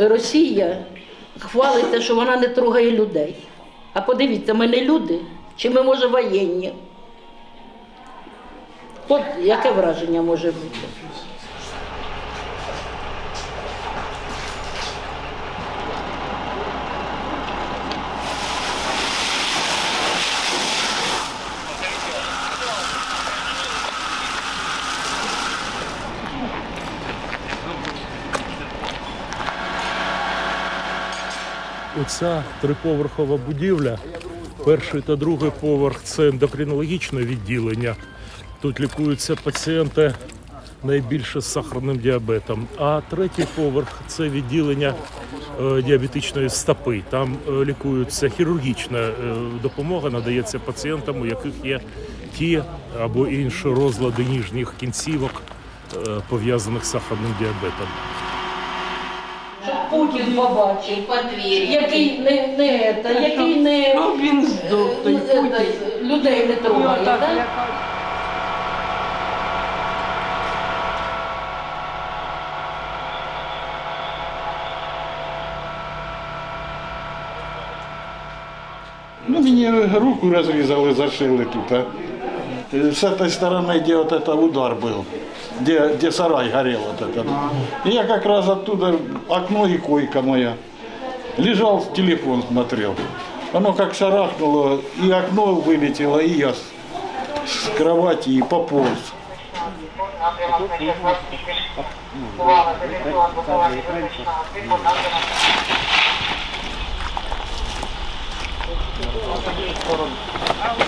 Росія хвалиться, що вона не трогає людей. А подивіться, ми не люди, чи ми може воєнні. От яке враження може бути? Оця триповерхова будівля, перший та другий поверх це ендокринологічне відділення. Тут лікуються пацієнти найбільше з сахарним діабетом. А третій поверх це відділення е, діабетичної стопи. Там е, лікуються хірургічна е, допомога, надається пацієнтам, у яких є ті або інші розлади ніжніх кінцівок, пов'язаних з сахарним діабетом. Путін побачив, По двері. який не, не, це, який не, Ну, він здох, той е, Путін. е, людей не трогає. так, Ну, мне руку разрезали, зашили тут. А. Э, С этой стороны, где вот это удар был, где, где сарай горел вот этот. И я как раз оттуда, окно и койка моя. Лежал, телефон смотрел. Оно как шарахнуло, и окно вылетело, и я с, с кровати и пополз. Десь